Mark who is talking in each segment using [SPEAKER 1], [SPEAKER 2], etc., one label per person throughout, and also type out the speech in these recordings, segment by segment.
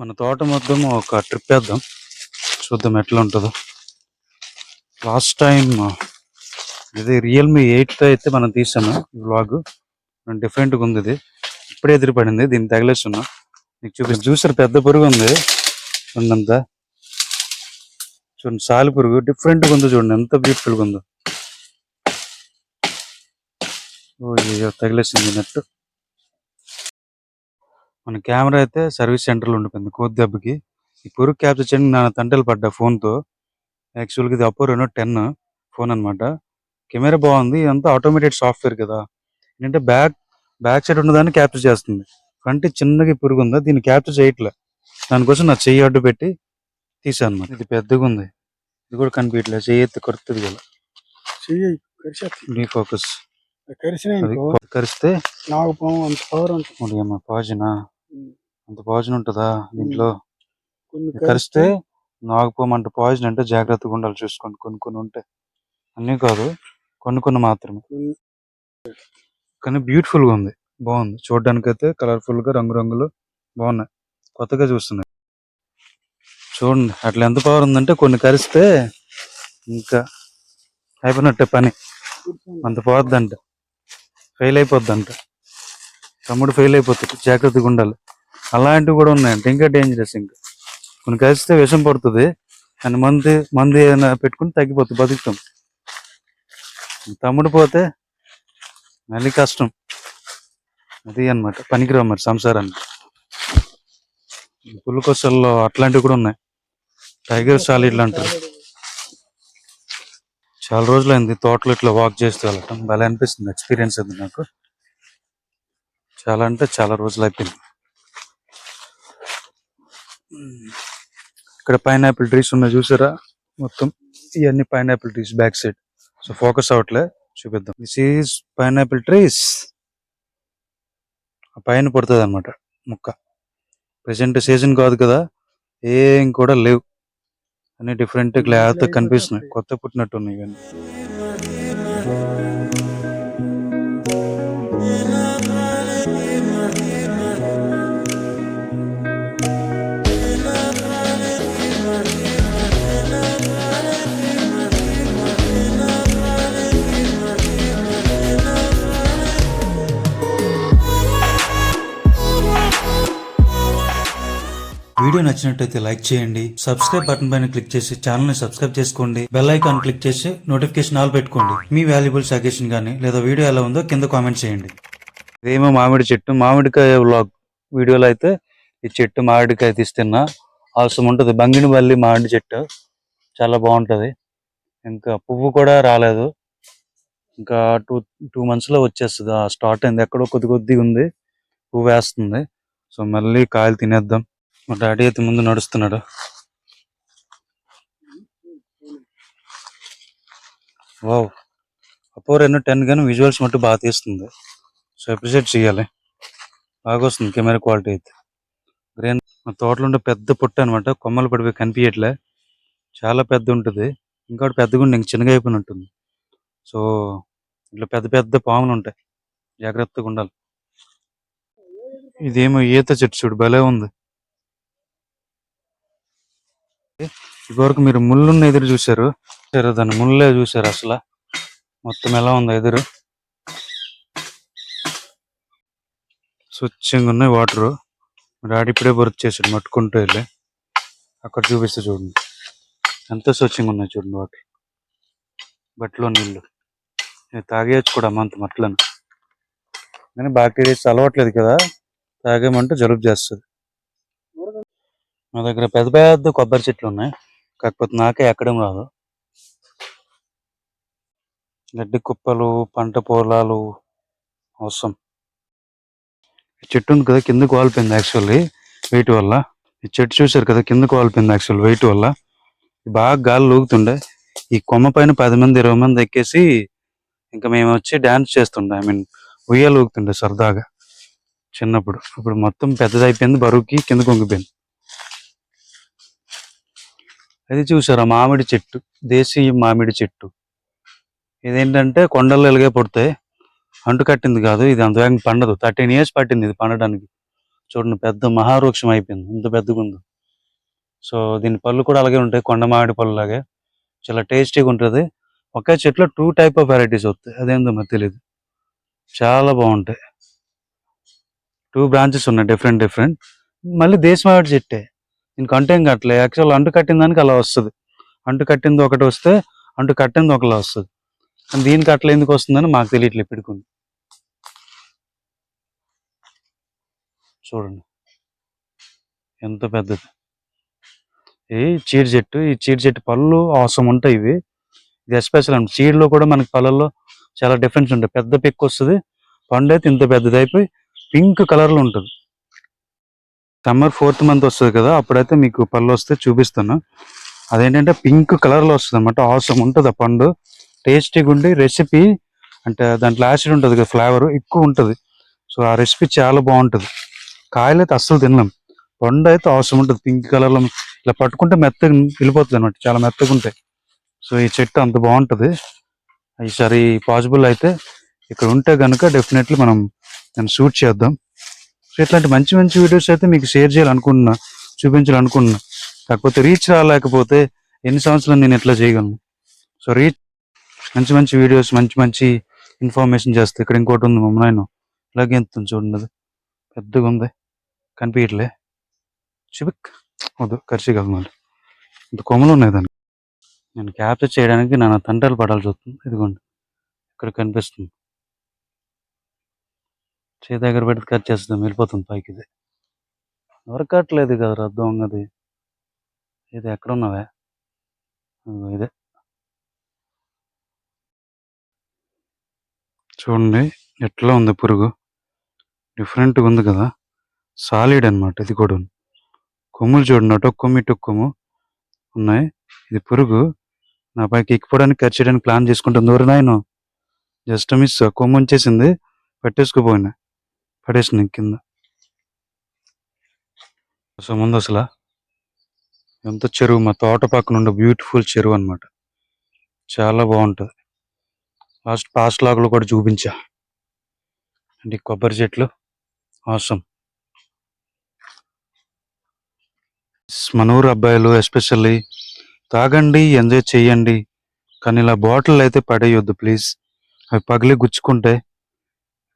[SPEAKER 1] మన తోట మొత్తం ఒక ట్రిప్ వేద్దాం. చూద్దాం ఎట్లా ఉంటుందో లాస్ట్ టైం ఇది రియల్మీ ఎయిట్ అయితే మనం తీసాము ఈ వ్లాగ్ డిఫరెంట్గా ఉంది ఇది. ఇప్పుడే ఎదిరిపడింది. దీన్ని తగిలేస్తున్నా. మీకు చూపి చూసారు పెద్ద పురుగు ఉంది. చూడండి చూడండి సాలి పురుగు. డిఫరెంట్గా ఉంది చూడండి. ఎంత బ్యూటిఫుల్గా ఉందో. ఓ తగిలేసింది నెట్టు మన కెమెరా అయితే సర్వీస్ సెంటర్లో ఉండిపోయింది కోతి దెబ్బకి. ఈ పురుగు క్యాప్చర్ చేయండి నా తంటలు పడ్డా ఫోన్తో. యాక్చువల్గా ఇది అప్పో రెనో టెన్ ఫోన్ అన్నమాట. కెమెరా బాగుంది ఇదంతా ఆటోమేటెడ్ సాఫ్ట్వేర్ కదా. ఏంటంటే బ్యాక్ బ్యాక్ సైడ్ ఉన్నదాన్ని క్యాప్చర్ చేస్తుంది. ఫ్రంట్ చిన్నగా ఈ పురుగు ఉందా దీన్ని క్యాప్చర్ చేయట్లే. దానికోసం నా చెయ్యి అడ్డు పెట్టి తీసాను అన్నమాట. ఇది పెద్దగా ఉంది. ఇది కూడా కనిపించట్లేదు చెయ్యి ఎత్తి కొడుతుంది కదా.
[SPEAKER 2] చెయ్యి కరిచేస్తుంది
[SPEAKER 1] డీ ఫోకస్
[SPEAKER 2] కరిచిన
[SPEAKER 1] అది కరిస్తే
[SPEAKER 2] నాగపాము అంత
[SPEAKER 1] అంత పాయిజన్ ఉంటుందా దీంట్లో? కరిస్తే నాగపోమంట పాయిజన్ అంటే జాగ్రత్తగా ఉండాలి చూసుకోండి. కొన్ని కొన్ని ఉంటాయి అన్నీ కాదు. కొన్ని కొన్ని మాత్రమే. కానీ బ్యూటిఫుల్గా ఉంది. బాగుంది. చూడడానికి అయితే కలర్ఫుల్గా రంగురంగులు బాగున్నాయి. కొత్తగా చూస్తున్నాయి. చూడండి. అట్లా ఎంత పవర్ ఉందంటే కొన్ని కరిస్తే ఇంకా అయిపోయినట్టే పని. అంత పోవద్దంట ఫెయిల్ అయిపోద్దంట. తమ్ముడు ఫెయిల్ అయిపోతుంది జాగ్రత్తగా ఉండాలి. అలాంటివి కూడా ఉన్నాయంటే. ఇంకా డేంజరస్ ఇంకా. కొన్ని కలిస్తే విషం పడుతుంది. కానీ మంది మంది ఏదైనా పెట్టుకుని తగ్గిపోతుంది బతుకుతాం. తమ్ముడు పోతే మళ్ళీ కష్టం. అది అనమాట పనికిరావు మరి సంసారాన్ని పుల్లకొసల్లో అట్లాంటివి కూడా ఉన్నాయి. టైగర్ సాలిడ్లు అంటారు చాలా రోజులైంది తోటలు ఇట్లా వాక్ చేస్తూ వెళ్ళటం. భలే అనిపిస్తుంది. ఎక్స్పీరియన్స్ అది నాకు. చాలా అంటే చాలా రోజులు అయిపోయింది. ఇక్కడ పైనాపిల్ ట్రీస్ ఉన్నాయి చూసారా? మొత్తం ఇవన్నీ pineapple trees back side so focus అవట్లే చూపిద్దాం. దిస్ ఈజ్ పైనాపిల్ ట్రీస్ పైన పడుతుంది అనమాట ముక్క. ప్రెసెంట్ సీజన్ కాదు కదా ఏం కూడా లేవు. అన్ని డిఫరెంట్ గ్లాత్ కనిపిస్తున్నాయి. కొత్త పుట్టినట్టు ఉన్నాయి వీడియో నచ్చినట్టయితే లైక్ చేయండి సబ్స్క్రైబ్ బటన్ పైన క్లిక్ చేసి ఛానల్ని సబ్స్క్రైబ్ చేసుకోండి బెల్ ఐకాన్ క్లిక్ చేసి నోటిఫికేషన్ ఆల్ పెట్టుకోండి. మీ వాల్యుబుల్ సజెషన్ కానీ లేదా వీడియో ఎలా ఉందో కింద కామెంట్ చేయండి. ఇదేమో మామిడి చెట్టు మామిడికాయ వ్లాగ్ వీడియోలో అయితే ఈ చెట్టు మామిడికాయ తీస్తున్నా. అవసరం ఉంటుంది బంగినపల్లి మామిడి చెట్టు. చాలా బాగుంటది. ఇంకా పువ్వు కూడా రాలేదు. ఇంకా టూ టూ మంత్స్లో వచ్చేస్తుంది. స్టార్ట్ అయింది ఎక్కడో కొద్ది కొద్దిగా ఉంది. పువ్వు వేస్తుంది. సో మళ్ళీ కాయలు తినేద్దాం. మా డాడీ అయితే ముందు నడుస్తున్నాడు. వావ్. అపో రెండు టెన్ కానీ విజువల్స్ మట్టు బాగా తీస్తుంది. సో అప్రిషియేట్ చేయాలి. బాగా వస్తుంది కెమెరా క్వాలిటీ అయితే. గ్రీన్ మా తోటలో ఉండే పెద్ద పుట్ట అనమాట కొమ్మలు పడిపోయి కనిపించట్లే చాలా పెద్ద ఉంటుంది. ఇంకోటి పెద్దగా ఉండి ఇంక చిన్నగా అయిపోయిన ఉంటుంది సో ఇట్లా పెద్ద పెద్ద పాములు ఉంటాయి. జాగ్రత్తగా ఉండాలి. ఇదేమో ఈత చెట్టు చూడు భలే ఉంది. ఇదివరకు మీరు ముళ్ళున్న ఎదురు చూశారు. సరే దాని ముళ్ళే చూశారు అసలు. మొత్తం ఎలా ఉంది ఎదురు. స్వచ్ఛంగా ఉన్నాయి వాటర్. డాడీ ఇప్పుడే వర్క్ చేశాడు మట్టుకుంటూ వెళ్ళి. అక్కడ చూపిస్తే చూడండి. ఎంత స్వచ్ఛంగా ఉన్నాయి చూడండి వాటర్. బట్టలో నీళ్ళు. తాగేయచ్చు కూడా అమ్మంత మట్లను. కానీ బ్యాక్టీరియాస్ అలవాట్లేదు కదా. తాగేమంటే జలుబు చేస్తుంది. మా దగ్గర పెద్ద పెద్ద కొబ్బరి చెట్లు ఉన్నాయి. కాకపోతే నాకే ఎక్కడం రాదు. గడ్డి కుప్పలు పంట పొలాలు అవసరం. ఈ చెట్టు ఉంది కదా కిందకు వాలిపోయింది యాక్చువల్లీ వెయిట్ వల్ల. ఈ చెట్టు చూసారు కదా కిందకు వాలిపోయింది యాక్చువల్ వెయిట్ వల్ల. బాగా గాలి లూగుతుండే. ఈ కొమ్మ పైన పది మంది ఇరవై మంది ఎక్కేసి ఇంకా మేము వచ్చి డాన్స్ చేస్తుండే. ఐ మీన్ ఉయ్యాలు ఊగుతుండే సరదాగా. చిన్నప్పుడు. ఇప్పుడు మొత్తం పెద్దదైపోయింది బరువుకి కింద కొంగిపోయింది అది చూసారా? మామిడి చెట్టు దేశీయ మామిడి చెట్టు. ఇదేంటంటే కొండల్లో ఎలాగే పడతాయి. అంటు కట్టింది కాదు ఇది అంత వేగంగా పండదు. థర్టీన్ ఇయర్స్ పట్టింది ఇది పండడానికి. చూడండి పెద్ద మహావృక్షం అయిపోయింది. ఇంత పెద్దగా ఉంది సో దీని పళ్ళు కూడా అలాగే ఉంటాయి కొండ మామిడి పళ్ళు లాగే. చాలా టేస్టీగా ఉంటుంది. ఒకే చెట్లో టూ టైప్ ఆఫ్ వెరైటీస్ వస్తాయి. అదేందో మరి తెలియదు చాలా బాగుంటాయి. టూ బ్రాంచెస్ ఉన్నాయి డిఫరెంట్ డిఫరెంట్. మళ్ళీ దేశమావిడి చెట్టే. దీనికి అంటు ఏం కట్టలే. యాక్చువల్ అంటు కట్టిన దానికి అలా వస్తుంది. అంటు కట్టింది ఒకటి వస్తే అంటు కట్టింది ఒకలా వస్తుంది. కానీ దీనికి అట్లా ఎందుకు వస్తుందని మాకు తెలియట్లేదు ఇప్పటికి చూడండి. ఎంత పెద్దది. ఈ చీడి చెట్టు ఈ చీడి చెట్టు పళ్ళు అవసరం ఉంటాయి ఇవి. ఇది ఎస్పెషల్ అండి. చీడిలో కూడా మనకి పళ్ళల్లో చాలా డిఫరెన్స్ ఉంటాయి. పెద్ద పిక్ వస్తుంది. పండు అయితే ఇంత పెద్దది అయిపోయి పింక్ కలర్లో ఉంటుంది. సమ్మర్ ఫోర్త్ మంత్ వస్తుంది కదా అప్పుడైతే మీకు పళ్ళు వస్తే చూపిస్తున్నా. అదేంటంటే పింక్ కలర్లో వస్తుంది అనమాట అవసరం ఉంటుంది ఆ పండు. టేస్టీగా ఉండి రెసిపీ అంటే దాంట్లో యాసిడ్ ఉంటుంది కదా ఫ్లేవర్ ఎక్కువ ఉంటుంది. సో ఆ రెసిపీ చాలా బాగుంటుంది. కాయలు అయితే అస్సలు తినలేం. పండు అయితే అవసరం ఉంటుంది పింక్ కలర్లో ఇలా పట్టుకుంటే మెత్తగా వెళ్ళిపోతుంది అనమాట చాలా మెత్తగా ఉంటాయి. సో ఈ చెట్టు అంత బాగుంటుంది. ఈసారి పాసిబుల్ అయితే ఇక్కడ ఉంటే కనుక డెఫినెట్లీ మనం దాన్ని షూట్ చేద్దాం. సో ఇట్లాంటి మంచి మంచి వీడియోస్ అయితే మీకు షేర్ చేయాలనుకుంటున్నా చూపించాలనుకుంటున్నా. కాకపోతే రీచ్ రాలేకపోతే ఎన్ని సంవత్సరాలు నేను ఎట్లా చేయగలను? సో రీచ్ మంచి మంచి వీడియోస్ మంచి మంచి ఇన్ఫర్మేషన్ చేస్తే ఇక్కడ ఇంకోటి ఉంది మమ్మల్ని నాయన. ఇలాగే ఎంత చూడండి అది. పెద్దగా ఉంది. కనిపించట్లే. చూపిక్ వద్దు కరిచిగలను ఇంత కొమ్మలు ఉన్నాయి దాన్ని నేను క్యాప్చర్ చేయడానికి నా తంటలు పడాల్సి వస్తుంది. ఇదిగోండి. ఇక్కడ కనిపిస్తుంది. చేతి దగ్గర పెడితే కట్ చేస్తాం వెళ్ళిపోతుంది పైకి ఇది దొరకట్లేదు కదా రద్దం అది ఇది ఎక్కడ ఉన్నావే ఇదే. చూడండి ఎట్లా ఉంది పురుగు? డిఫరెంట్గా ఉంది కదా. సాలిడ్ అనమాట ఇది కూడా కొమ్ములు చూడండి అటు కొమ్మి ఇటు కొమ్ము ఉన్నాయి. ఇది పురుగు. నా పైకి ఎక్కిపోవడానికి కట్ చేయడానికి ప్లాన్ చేసుకుంటుంది. ఎవరు నాయను? జస్ట్ మిస్ కొమ్ము ఉంచేసింది. పెట్టేసుకుపోయినా. పడేసిన కింద సో ముందు అసలు ఎంత చెరువు మా తోట పక్కన ఉండే బ్యూటిఫుల్ చెరువు అన్నమాట. చాలా బాగుంటుంది. లాస్ట్ పాస్ట్ లాగ్లో కూడా చూపించా. అంటే కొబ్బరి చెట్లు అవసరం మనూరు అబ్బాయిలు ఎస్పెషల్లీ తాగండి ఎంజాయ్ చేయండి కానీ ఇలా బాటిల్ అయితే పడేయొద్దు ప్లీజ్ అవి పగిలి గుచ్చుకుంటే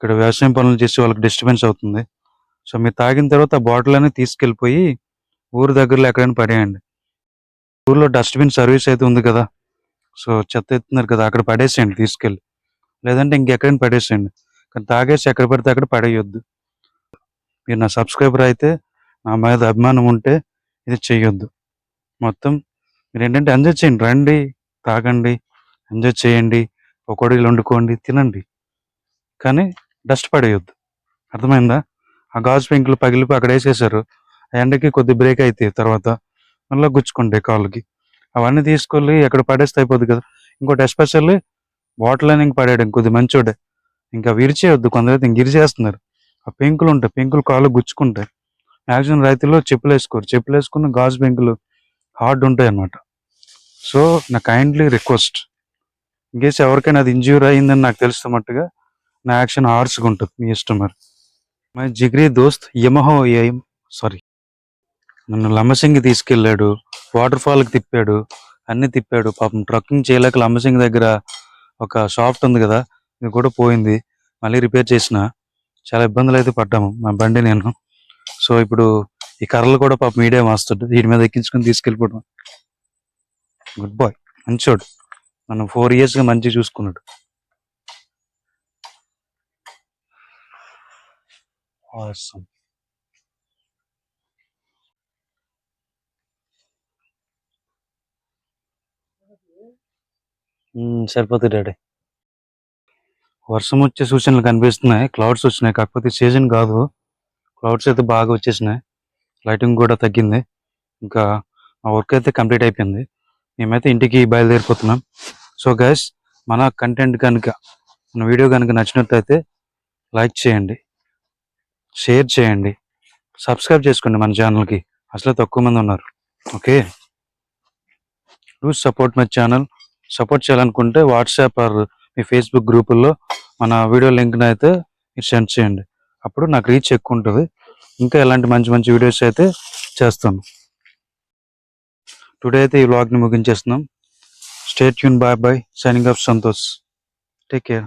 [SPEAKER 1] ఇక్కడ వ్యవసాయం పనులు చేసే వాళ్ళకి డిస్టర్బెన్స్ అవుతుంది. సో మీరు తాగిన తర్వాత ఆ బాటిల్ అనేది తీసుకెళ్ళిపోయి ఊరు దగ్గరలో ఎక్కడైనా పడేయండి. ఊర్లో డస్ట్బిన్ సర్వీస్ అయితే ఉంది కదా. సో చెత్త ఎత్తున్నారు కదా అక్కడ పడేసేయండి తీసుకెళ్ళి. లేదంటే ఇంకెక్కడైనా పడేసేయండి. కానీ తాగేసి ఎక్కడ పడితే అక్కడ పడేయొద్దు. మీరు నా సబ్స్క్రైబర్ అయితే నా మీద అభిమానం ఉంటే ఇది చేయొద్దు మొత్తం మీరు ఏంటంటే ఎంజాయ్ చేయండి. రండి తాగండి ఎంజాయ్ చేయండి. పకోడీలు వండుకోండి తినండి. కానీ డస్ట్ పడేయొద్దు. అర్థమైందా? ఆ గాజు పెంకులు పగిలిపోయి అక్కడ వేసేసారు ఆ ఎండకి కొద్ది బ్రేక్ అవుతాయి తర్వాత మళ్ళీ గుచ్చుకుంటాయి కాళ్ళకి అవన్నీ తీసుకెళ్ళి ఎక్కడ పడేస్తే అయిపోద్ది కదా. ఇంకోటి ఎస్పెషల్లీ బాటిల్ అని ఇంక పడేయడం కొద్ది మంచోడే. ఇంకా విరిచేయొద్దు. కొందరైతే ఇంక ఇరిచేస్తున్నారు ఆ పెంకులు ఉంటాయి. పెంకులు కాళ్ళు గుచ్చుకుంటాయి. మ్యాక్సిమం రైతుల్లో చెప్పులు వేసుకోరు. చెప్పులు వేసుకున్న గాజు పెంకులు హార్డ్ ఉంటాయి అన్నమాట సో నా కైండ్లీ రిక్వెస్ట్. ఇన్కేస్ ఎవరికైనా అది ఇంజ్యూర్ అయిందని నాకు తెలుస్తున్నట్టుగా నా యాక్షన్ హార్స్గా ఉంటుంది మీ ఇష్టం మరి. మై జిగ్రీ దోస్త్ యమహో ఏం సారీ. నన్ను లంబసింగి తీసుకెళ్ళాడు వాటర్ ఫాల్కి తిప్పాడు అన్ని తిప్పాడు. పాపం ట్రక్కింగ్ చేయలేక లంబసింగి దగ్గర ఒక సాఫ్ట్ ఉంది కదా ఇది కూడా పోయింది. మళ్ళీ రిపేర్ చేసిన. చాలా ఇబ్బందులు అయితే పడ్డాము మా బండి నేను. సో ఇప్పుడు ఈ కర్రలు కూడా పాప మీడియా మాస్తాడు వీటి మీద ఎక్కించుకొని తీసుకెళ్ళిపోవడం. Good boy. మంచోడు. నన్ను ఫోర్ ఇయర్స్గా మంచిగా చూసుకున్నాడు. Awesome. సరిపోతుంది డాడీ. వర్షం వచ్చే సూచనలు కనిపిస్తున్నాయి. క్లౌడ్స్ వచ్చినాయి. కాకపోతే సీజన్ కాదు. క్లౌడ్స్ అయితే బాగా వచ్చేసినాయి. లైటింగ్ కూడా తగ్గింది. ఇంకా మా వర్క్ అయితే కంప్లీట్ అయిపోయింది. మేమైతే ఇంటికి బయలుదేరిపోతున్నాం. సో గైస్ మన కంటెంట్ కనుక మన వీడియో కనుక నచ్చినట్లయితే లైక్ చేయండి. షేర్ చేయండి. సబ్స్క్రైబ్ చేసుకోండి మన ఛానల్కి. అసలు తక్కువ మంది ఉన్నారు. Okay? Do support my channel. Support చేయాలనుకుంటే వాట్సాప్ ఆర్ మీ ఫేస్బుక్ గ్రూపుల్లో మన వీడియో లింక్ని అయితే మీరు సెండ్ చేయండి. అప్పుడు నాకు రీచ్ ఎక్కువ ఉంటుంది. ఇంకా ఇలాంటి మంచి మంచి వీడియోస్ అయితే చేస్తాను టుడే అయితే ఈ వ్లాగ్ని ముగించేస్తున్నాం. స్టేట్ యూన్ bye bye. Signing off Santosh. Take care.